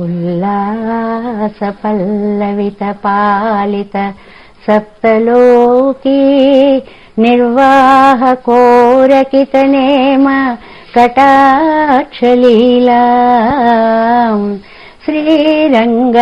उल्लासपल्लवितपालित सप्तलोकी निर्वाहकोरकितनेम कटाक्षलीला श्रीरङ्ग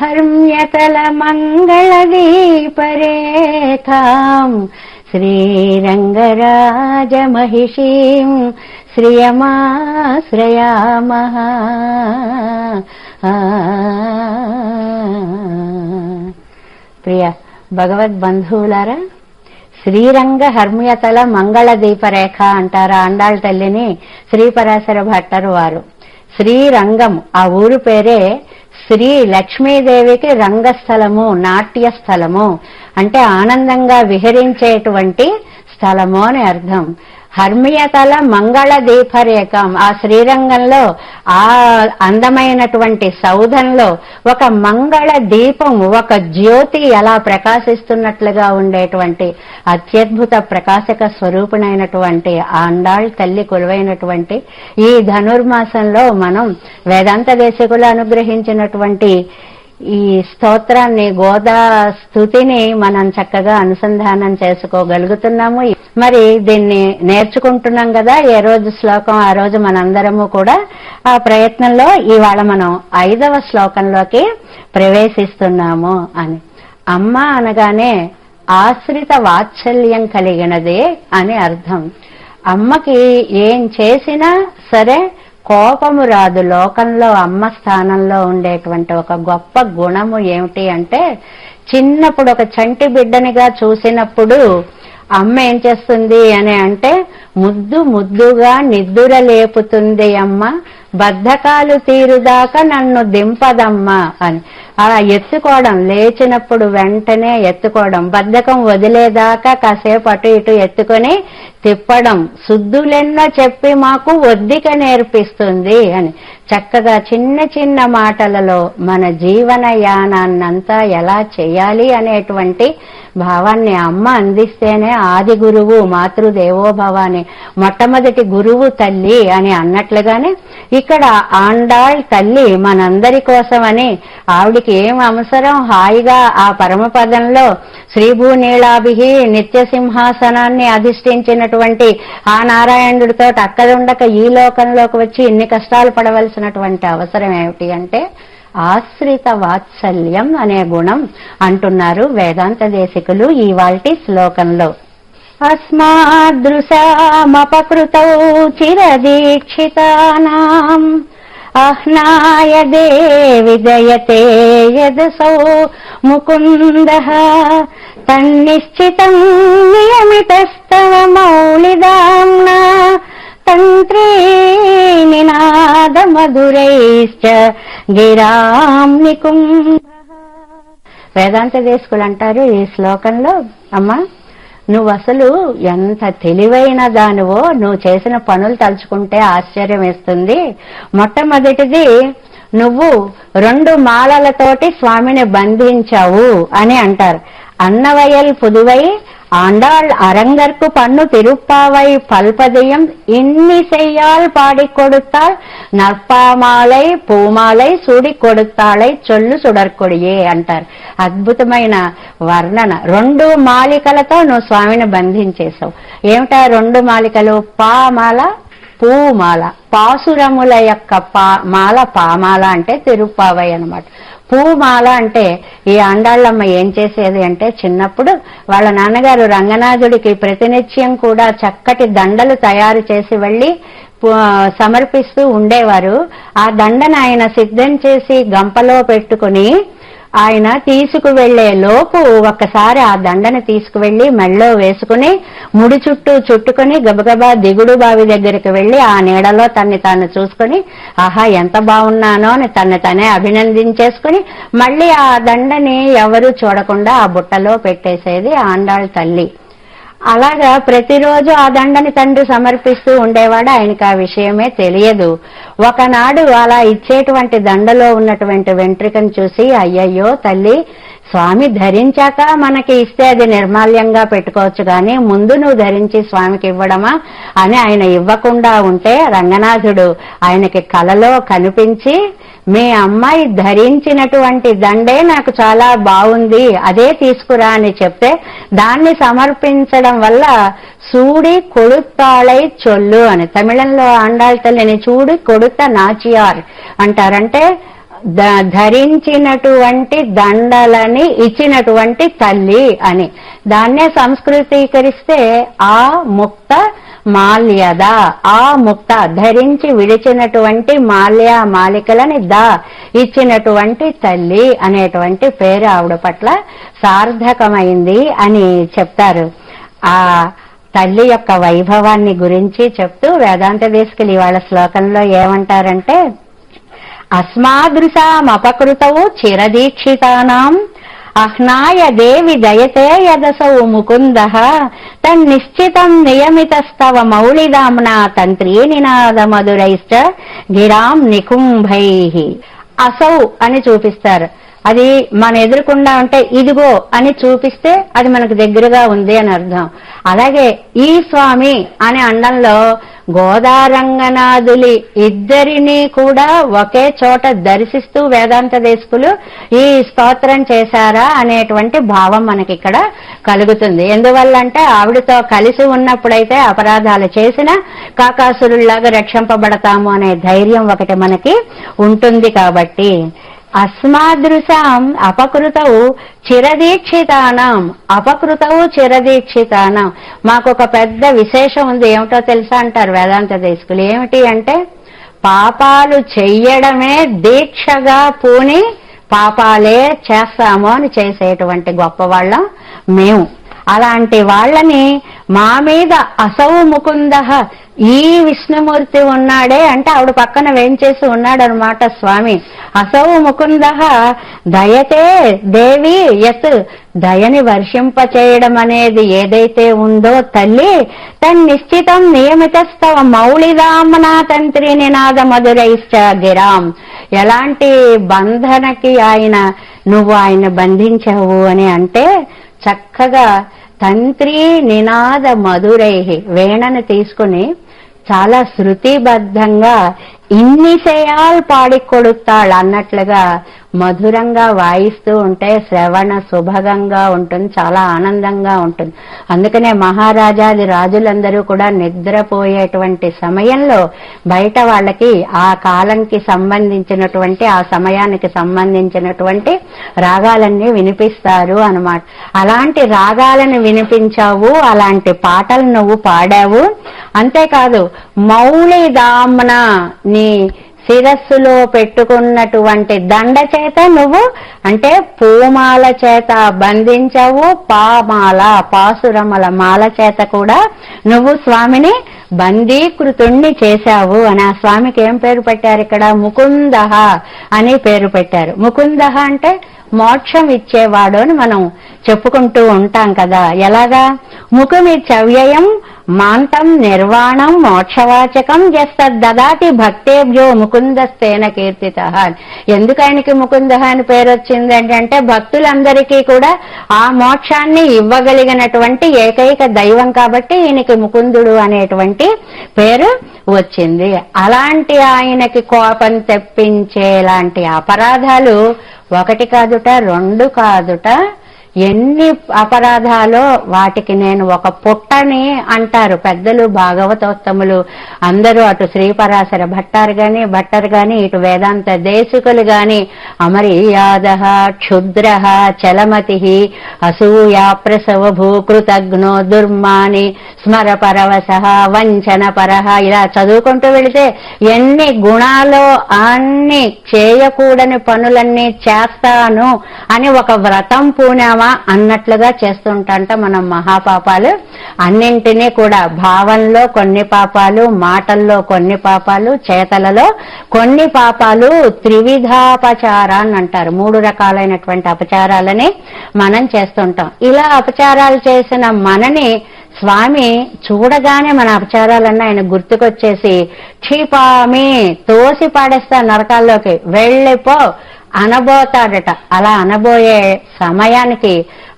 हर्म्यतलमङ्गलदीपरेखाम् श्रीरङ्गराजमहिषीम् श्रियमाश्रयामः ప్రియ భగవద్బంధువులారా శ్రీరంగ హర్మ్యతల మంగళ దీపరేఖ అంటారు ఆండాళ్ళ తల్లిని శ్రీపరాశర భట్టరు వారు. శ్రీరంగం ఆ ఊరు పేరే శ్రీ లక్ష్మీదేవికి రంగస్థలము నాట్య స్థలము. అంటే ఆనందంగా విహరించేటువంటి స్థలము అని అర్థం. హర్మియతల మంగళ దీపరేఖం ఆ శ్రీరంగంలో ఆ అందమైనటువంటి సౌధంలో ఒక మంగళ దీపం ఒక జ్యోతి ఎలా ప్రకాశిస్తున్నట్లుగా ఉండేటువంటి అత్యద్భుత ప్రకాశక స్వరూపునైనటువంటి ఆండాళ్ తల్లి కొలువైనటువంటి ఈ ధనుర్మాసంలో మనం వేదాంత దేశకులు అనుగ్రహించినటువంటి ఈ స్తోత్రాన్ని గోదా స్థుతిని మనం చక్కగా అనుసంధానం చేసుకోగలుగుతున్నాము. మరి దీన్ని నేర్చుకుంటున్నాం కదా ఏ రోజు శ్లోకం ఆ రోజు మనందరము కూడా ఆ ప్రయత్నంలో ఇవాళ మనం ఐదవ శ్లోకంలోకి ప్రవేశిస్తున్నాము అని. అమ్మ అనగానే ఆశ్రిత వాత్సల్యం కలిగినదే అని అర్థం. అమ్మకి ఏం చేసినా సరే కోపము రాదు. లోకంలో అమ్మ స్థానంలో ఉండేటువంటి ఒక గొప్ప గుణము ఏమిటి అంటే చిన్నప్పుడు ఒక చంటి బిడ్డనిగా చూసినప్పుడు అమ్మ ఏం చేస్తుంది అని అంటే ముద్దు ముద్దుగా నిద్దుర లేపుతుంది అమ్మ. బద్ధకాలు తీరుదాకా నన్ను దింపదమ్మా అని. అలా ఎత్తుకోవడం లేచినప్పుడు వెంటనే ఎత్తుకోవడం బద్ధకం వదిలేదాకా కాసేపు అటు ఇటు ఎత్తుకొని తిప్పడం శుద్ధులెన్నో చెప్పి మాకు ఒద్దిక నేర్పిస్తుంది అని. చక్కగా చిన్న చిన్న మాటలలో మన జీవన యానాన్నంతా ఎలా చేయాలి అనేటువంటి భావాన్ని అమ్మ అందిస్తేనే ఆది గురువు మాతృదేవోభవ అని మొట్టమొదటి గురువు తల్లి అని అన్నట్లుగానే ఇక్కడ ఆండాళ్ తల్లి మనందరి కోసమని ఆవిడికి ఏం అవసరం? హాయిగా ఆ పరమపదంలో శ్రీభూనీళాభి నిత్య సింహాసనాన్ని అధిష్ఠించినటువంటి ఆ నారాయణుడితో అక్కడుండక ఈ లోకంలోకి వచ్చి ఇన్ని కష్టాలు పడవలసినటువంటి అవసరం ఏమిటి అంటే ఆశ్రిత వాత్సల్యం అనే గుణం అంటున్నారు వేదాంత దేశికులు ఈ వాల్టి శ్లోకంలో. అస్మాదృశామపకృతౌ చిరదీక్షితానాం అహ్నాయ దేవిదయతే యదసౌ ముకుంద తన్నిశ్చితం నియమితస్తవ మౌళిదాంనా తంత్రీ నినాదమధురైశ్చ గిరాం నికుంభ వేదాంత దేశకులు అంటారు ఈ శ్లోకంలో అమ్మా? నువ్వు అసలు ఎంత తెలివైన దానివో నువ్వు చేసిన పనులు తలుచుకుంటే ఆశ్చర్యం వేస్తుంది. మొట్టమొదటిది నువ్వు రెండు మాలలతోటి స్వామిని బంధించావు అని అంటారు. అన్నవయల్ పుదువై ஆண்டாள் அரங்கற்கு பண்ணு திருப்பாவை பல்பதையும் இன்னி செய்யால் பாடிக் கொடுத்தால் నర్పామాలై పూమాలై సూడి కొడుతాళై చొల్లు సుడర్కొడియే అంటారు అద్భుతమైన వర్ణన రెండు మాలికలతో నువ్వు స్వామిని బంధించేశావు ఏమిటా రెండు మాలికలు పామాల పూమాల. పాసురముల యొక్క పా మాల పామాల అంటే తిరుపావై అనమాట పూమాల అంటే ఈ ఆండాళ్ళమ్మ ఏం చేసేది అంటే చిన్నప్పుడు వాళ్ళ నాన్నగారు రంగనాథుడికి ప్రతినిత్యం కూడా చక్కటి దండలు తయారు చేసి వెళ్ళి సమర్పిస్తూ ఉండేవారు. ఆ దండను ఆయన సిద్ధం చేసి గంపలో పెట్టుకుని ఆయన తీసుకువెళ్ళే లోపు ఒక్కసారి ఆ దండని తీసుకువెళ్ళి మెళ్ళో వేసుకుని ముడి చుట్టూ చుట్టుకుని గబగబా దిగుడు బావి దగ్గరికి వెళ్ళి ఆ నీడలో తన్ని తాను చూసుకుని ఆహా ఎంత బాగున్నానో అని తన్ని తనే అభినందించేసుకుని మళ్ళీ ఆ దండని ఎవరు చూడకుండా ఆ బుట్టలో పెట్టేసేది ఆండాళ్ తల్లి. అలాగా ప్రతిరోజు ఆ దండని తండ్రి సమర్పిస్తూ ఉండేవాడు. ఆయనకి ఆ విషయమే తెలియదు. ఒకనాడు అలా ఇచ్చేటువంటి దండలో ఉన్నటువంటి వెంట్రికను చూసి అయ్యయ్యో తల్లి స్వామి ధరించాక మనకి ఇస్తే అది నిర్మాల్యంగా పెట్టుకోవచ్చు కానీ ముందు నువ్వు ధరించి స్వామికి ఇవ్వడమా అని ఆయన ఇవ్వకుండా ఉంటే రంగనాథుడు ఆయనకి కలలో కనిపించి మీ అమ్మాయి ధరించినటువంటి దండే నాకు చాలా బాగుంది అదే తీసుకురా అని చెప్తే దాన్ని సమర్పించడం వల్ల సూడి కొడుతాళై చొల్లు అని. తమిళంలో ఆండాళ్ తల్లిని చూడి కొడుత నాచియార్ అంటారంటే ధరించినటువంటి దండలని ఇచ్చినటువంటి తల్లి అని. దాన్నే సంస్కృతీకరిస్తే ఆ ముక్త మాల్యద ఆ ముక్త ధరించి విడిచినటువంటి మాల్య మాలికలని దా ఇచ్చినటువంటి తల్లి అనేటువంటి పేరు ఆవిడ పట్ల సార్థకమైంది అని చెప్తారు. ఆ తల్లి యొక్క వైభవాన్ని గురించి చెప్తూ వేదాంత దేశకులు ఇవాళ శ్లోకంలో ఏమంటారంటే అస్మాదృశామపకృతౌ చిరదీక్షితానాం. అహ్నాయ దేవి దయతే యదసౌ ముకుంద. తన్నిశ్చితం నియమితస్తవ మౌళిదాంనా తంత్రీ నినాద మధురైశ్చ గిరాం నికుంభై. అసౌ అని చూపిస్తారు. అది మన ఎదురుకుండా ఉంటే ఇదిగో అని చూపిస్తే అది మనకు దగ్గరగా ఉంది అని అర్థం. అలాగే ఈ స్వామి అనే అండంలో గోదారంగనాథులి ఇద్దరిని కూడా ఒకే చోట దర్శిస్తూ వేదాంత దేశకులు ఈ స్తోత్రం చేశారా అనేటువంటి భావం మనకి ఇక్కడ కలుగుతుంది. ఎందువల్ల అంటే ఆవిడతో కలిసి ఉన్నప్పుడైతే అపరాధాలు చేసిన కాకాసురుల్లాగా రక్షింపబడతాము అనే ధైర్యం ఒకటి మనకి ఉంటుంది కాబట్టి అస్మాదృశాం అపకృతౌ చిరదీక్షితానం. అపకృతవు చిరదీక్షితానం. మాకు ఒక పెద్ద విశేషం ఉంది. ఏమిటో తెలుసా అంటారు వేదాంత దేశకులు. ఏమిటి అంటే పాపాలు చెయ్యడమే దీక్షగా పూని పాపాలే చేస్తాము అని చేసేటువంటి గొప్ప వాళ్ళం మేము. అలాంటి వాళ్ళని మా మీద అసౌ ముకుంద ఈ విష్ణుమూర్తి ఉన్నాడే అంటే ఆవిడ పక్కన వేంచేసి ఉన్నాడనమాట స్వామి. అసౌ ముకుంద దయతే దేవి ఎస్ దయని వర్షింప చేయడం అనేది ఏదైతే ఉందో తల్లి తన్ నిశ్చితం నియమితస్తవ మౌళిదామనా తంత్రి నినాద మధురైశ్చ గిరాం. ఎలాంటి బంధనకి ఆయన నువ్వు ఆయన బంధించావు అని అంటే చక్కగా తంత్రి నినాద మధురై వేణను తీసుకుని చాలా శృతిబద్ధంగా ఇన్ని సేయాలు పాడి కొడుతాడు అన్నట్లుగా మధురంగా వాయిస్తూ ఉంటే శ్రవణ శుభగంగా ఉంటుంది చాలా ఆనందంగా ఉంటుంది. అందుకనే మహారాజాది రాజులందరూ కూడా నిద్రపోయేటువంటి సమయంలో బయట వాళ్ళకి ఆ కాలంకి సంబంధించినటువంటి ఆ సమయానికి సంబంధించినటువంటి రాగాలన్నీ వినిపిస్తారు అన్నమాట. అలాంటి రాగాలను వినిపించావు అలాంటి పాటలు నువ్వు పాడావు. అంతేకాదు మౌళిదామ్న నీ శిరస్సులో పెట్టుకున్నటువంటి దండ చేత నువ్వు అంటే పూమాల చేత బంధించావు పామాల పాసురమల మాల చేత కూడా నువ్వు స్వామిని బందీకృతుణ్ణి చేశావు అని ఆ స్వామికి ఏం పేరు పెట్టారు ఇక్కడ? ముకుందహ అని పేరు పెట్టారు. ముకుందహ అంటే మోక్షం ఇచ్చేవాడు అని మనం చెప్పుకుంటూ ఉంటాం కదా. ఎలాగా? ముఖమిచ్చవ్యయం మాంతం నిర్వాణం మోక్షవాచకం దదాతి భక్తేభ్యో ముకుందస్తేన కీర్తిత. ఎందుకు ఆయనకి ముకుంద అని పేరు వచ్చింది అంటే భక్తులందరికీ కూడా ఆ మోక్షాన్ని ఇవ్వగలిగినటువంటి ఏకైక దైవం కాబట్టి ఈయనకి ముకుందుడు అనేటువంటి పేరు వచ్చింది. అలాంటి ఆయనకి కోపం తెప్పించేలాంటి అపరాధాలు ఒకటి కాదుట రెండు కాదుట ఎన్ని అపరాధాలో వాటికి నేను ఒక పుట్టని అంటారు. పెద్దలు భాగవతోత్తములు అందరూ అటు శ్రీపరాశర భట్టారు గాని భట్టర్ గాని ఇటు వేదాంత దేశికులు గాని అమర్యాద క్షుద్ర చలమతి అసూయా ప్రసవ భూకృతజ్ఞో దుర్మాని స్మర పరవశ వంచన పరహ ఇలా చదువుకుంటూ వెళితే ఎన్ని గుణాలు అన్ని చేయకూడని పనులన్నీ చేస్తాను అని ఒక వ్రతం పూనాము అన్నట్లుగా చేస్తుంటంట మనం మహాపాపాలు. అన్నింటినీ కూడా భావంలో కొన్ని పాపాలు మాటల్లో కొన్ని పాపాలు చేతలలో కొన్ని పాపాలు త్రివిధాపచారాన్ని అంటారు. మూడు రకాలైనటువంటి అపచారాలని మనం చేస్తుంటాం. ఇలా అపచారాలు చేసిన మనని స్వామి చూడగానే మన అపచారాలన్నీ ఆయన గుర్తుకొచ్చేసి క్షిపామి తోసి పాడేస్తా నరకాల్లోకి వెళ్ళిపో అనబోతాడట. అలా అనబోయే సమయానికి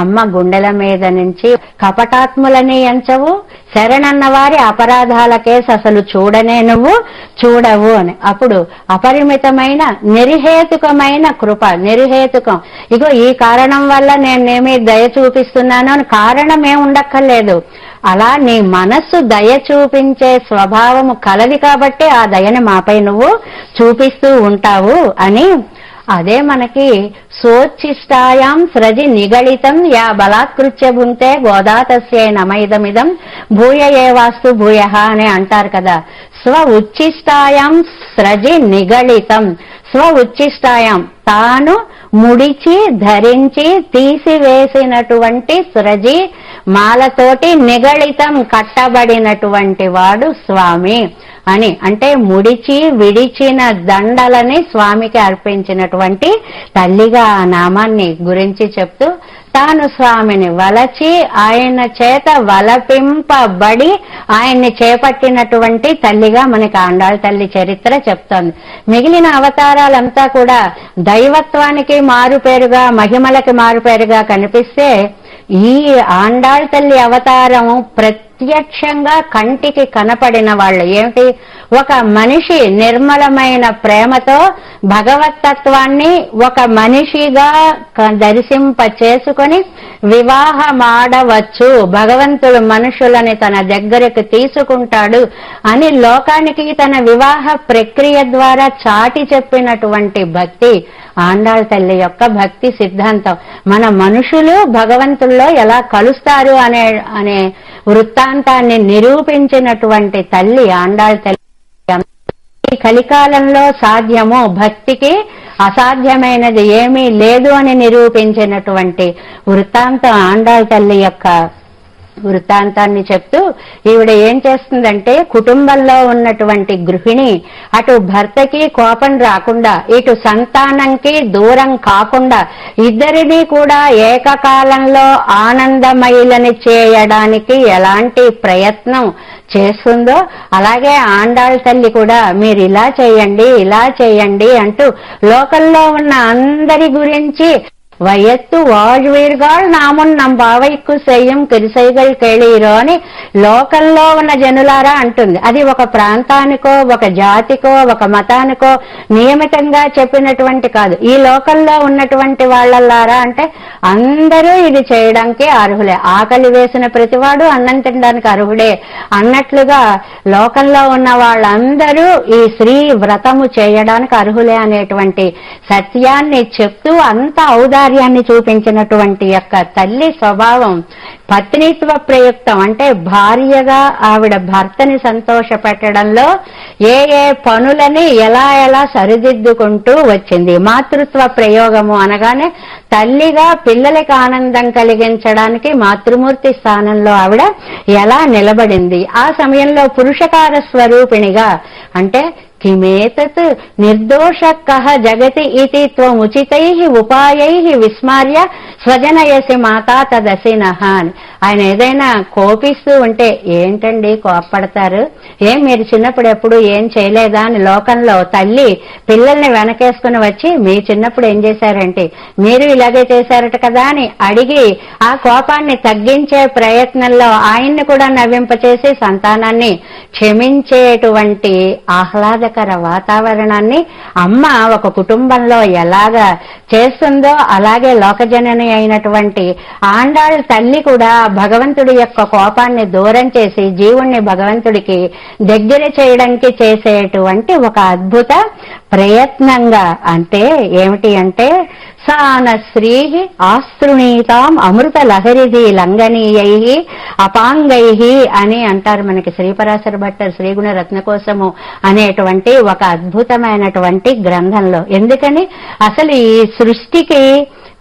అమ్మ గుండెల మీద నుంచి కపటాత్ములని ఎంచవు శరణన్న వారి అపరాధాల కేసు అసలు చూడనే నువ్వు చూడవు అని. అప్పుడు అపరిమితమైన నిర్హేతుకమైన కృప నిర్హేతుకం. ఇగో ఈ కారణం వల్ల నేను నేమి దయ చూపిస్తున్నాను అని కారణం ఏముండక్కర్లేదు అలా నీ మనస్సు దయ చూపించే స్వభావము కలది కాబట్టి ఆ దయని మాపై నువ్వు చూపిస్తూ ఉంటావు అని అదే మనకి సోచ్చిష్టాయాం స్రజి నిగళితం యా బలాత్కృత్య భుంతే గోదాతస్యై నమైదమిదం భూయ ఏవాస్తు భూయ అని అంటారు కదా. స్వ ఉచ్చిష్టాయాం స్రజి నిగళితం. స్వ ఉచ్చిష్టాయాం తాను ముడిచి ధరించి తీసివేసినటువంటి స్రజి మాలతోటి నిగళితం కట్టబడినటువంటి వాడు స్వామి అని. అంటే ముడిచి విడిచిన దండలని స్వామికి అర్పించినటువంటి తల్లిగా ఆ నామాన్ని గురించి చెప్తూ తాను స్వామిని వలచి ఆయన చేత వలపింపబడి ఆయన్ని చేపట్టినటువంటి తల్లిగా మనకి ఆండాళ్ తల్లి చరిత్ర చెప్తోంది. మిగిలిన అవతారాలంతా కూడా దైవత్వానికి మారుపేరుగా మహిమలకి మారుపేరుగా కనిపిస్తే ఈ ఆండాళ్ తల్లి అవతారం ప్రత్యక్షంగా కంటికి కనపడిన వాళ్ళు ఏమిటి? ఒక మనిషి నిర్మలమైన ప్రేమతో భగవతత్వాన్ని ఒక మనిషిగా దర్శింప చేసుకొని వివాహమాడవచ్చు. భగవంతుడు మనుషులని తన దగ్గరకు తీసుకుంటాడు అని లోకానికి తన వివాహ ప్రక్రియ ద్వారా చాటి చెప్పినటువంటి భక్తి ఆండాళ్ తల్లి యొక్క భక్తి సిద్ధాంతం. మన మనుషులు భగవంతుల్లో ఎలా కలుస్తారు అనే అనే వృత్తాంతాన్ని నిరూపించినటువంటి తల్లి ఆండాళ్ తల్లి. కలికాలంలో సాధ్యము భక్తికి అసాధ్యమైనది ఏమీ లేదు అని నిరూపించినటువంటి వృత్తాంతం ఆండాళ్ తల్లి యొక్క వృత్తాంతాన్ని చెప్తూ ఈవిడ ఏం చేస్తుందంటే కుటుంబంలో ఉన్నటువంటి గృహిణి అటు భర్తకి కోపం రాకుండా ఇటు సంతానంకి దూరం కాకుండా ఇద్దరిని కూడా ఏకకాలంలో ఆనందమయులని చేయడానికి ఎలాంటి ప్రయత్నం చేస్తుందో అలాగే ఆండాళ్ తల్లి కూడా మీరు ఇలా చేయండి ఇలా చేయండి అంటూ లోకల్లో ఉన్న అందరి గురించి വയത്തു വാഴ്വീർകാൾ നാമും നം బావైక్కు సేయం కిరిసైగల్ కేళీరో అని లోకల్లో ఉన్న జనులారా అంటుంది అది ఒక ప్రాంతానికో ఒక జాతికో ఒక మతానికో నియమితంగా చెప్పినటువంటి కాదు ఈ లోకల్లో ఉన్నటువంటి వాళ్ళల్లారా అంటే అందరూ ఇది చేయడానికి అర్హులే ఆకలి వేసిన ప్రతివాడు అన్నం తినడానికి అర్హుడే అన్నట్లుగా లోకల్లో ఉన్న వాళ్ళందరూ ఈ స్త్రీ వ్రతము చేయడానికి అర్హులే అనేటువంటి సత్యాన్ని చెప్తూ అంత ఔదార్యం ఔదార్యాన్ని చూపించినటువంటి యొక్క తల్లి స్వభావం పత్నిత్వ ప్రయుక్తం అంటే భార్యగా ఆవిడ భర్తని సంతోషపెట్టడంలో ఏ ఏ పనులని ఎలా ఎలా సరిదిద్దుకుంటూ వచ్చింది. మాతృత్వ ప్రయోగము అనగానే తల్లిగా పిల్లలకి ఆనందం కలిగించడానికి మాతృమూర్తి స్థానంలో ఆవిడ ఎలా నిలబడింది. ఆ సమయంలో పురుషకార స్వరూపిణిగా అంటే किमेत निर्दोषकः जगति इति उपाय उपायैः विस्मार्य स्वजनयसि माता तदसि नहान्। ఆయన ఏదైనా కోపిస్తూ ఉంటే ఏంటండి కోపడతారు ఏం మీరు చిన్నప్పుడు ఎప్పుడు ఏం చేయలేదా అని లోకంలో తల్లి పిల్లల్ని వెనకేసుకుని వచ్చి మీ చిన్నప్పుడు ఏం చేశారంటే మీరు ఇలాగే చేశారట కదా అని అడిగి ఆ కోపాన్ని తగ్గించే ప్రయత్నంలో ఆయన్ని కూడా నవ్వింపచేసి సంతానాన్ని క్షమించేటువంటి ఆహ్లాదకర వాతావరణాన్ని అమ్మ ఒక కుటుంబంలో ఎలాగా చేస్తుందో అలాగే లోకజనని అయినటువంటి ఆండాళ్ళ తల్లి కూడా భగవంతుడి యొక్క కోపాన్ని దూరం చేసి జీవుణ్ణి భగవంతుడికి దగ్గర చేయడానికి చేసేటువంటి ఒక అద్భుత ప్రయత్నంగా అంటే ఏమిటి అంటే సాన శ్రీ ఆశృణీతాం అమృత లహరిది లంఘనీయై అపాంగై అని అంటారు మనకి శ్రీపరాశర భట్టర్ శ్రీగుణ రత్న కోసము అనేటువంటి ఒక అద్భుతమైనటువంటి గ్రంథంలో. ఎందుకని? అసలు ఈ సృష్టికి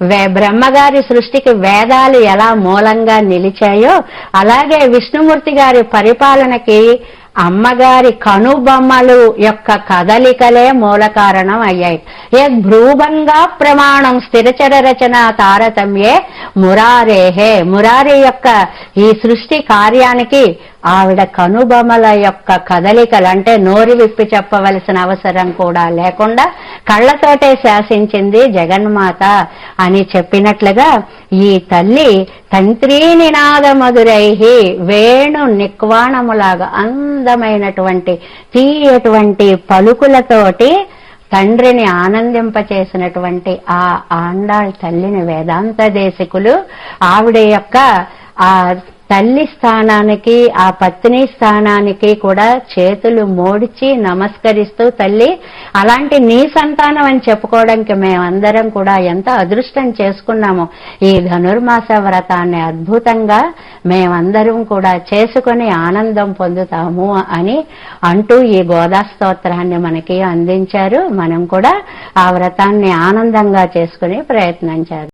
బ్రహ్మగారి సృష్టికి వేదాలు ఎలా మూలంగా నిలిచాయో అలాగే విష్ణుమూర్తి గారి పరిపాలనకి అమ్మగారి కనుబొమ్మలు యొక్క కదలికలే మూల కారణం అయ్యాయి. ఏ భ్రూభంగా ప్రమాణం స్థిరచర రచన తారతమ్యే మురారేహే. మురారి యొక్క ఈ సృష్టి కార్యానికి ఆవిడ కనుబొమల యొక్క కదలికలు అంటే నోరు విప్పి చెప్పవలసిన అవసరం కూడా లేకుండా కళ్ళతోటే శాసించింది జగన్మాత అని చెప్పినట్లుగా ఈ తల్లి తంత్రీ నినాద మధురై వేణు నిక్వాణములాగా అందమైనటువంటి తీయటువంటి పలుకులతోటి తండ్రిని ఆనందింపచేసినటువంటి ఆ ఆండాళ్ తల్లిని వేదాంత దేశికులు. ఆవిడ యొక్క ఆ తల్లి స్థానానికి ఆ పత్ని స్థానానికి కూడా చేతులు మోడిచి నమస్కరిస్తూ తల్లి అలాంటి నీ సంతానం అని చెప్పుకోవడానికి మేమందరం కూడా ఎంత అదృష్టం చేసుకున్నాము ఈ ధనుర్మాస వ్రతాన్ని అద్భుతంగా మేమందరం కూడా చేసుకుని ఆనందం పొందుతాము అని అంటూ ఈ గోదా స్తోత్రాన్ని మనకి అందించారు. మనం కూడా ఆ వ్రతాన్ని ఆనందంగా చేసుకునే ప్రయత్నం చేద్దాం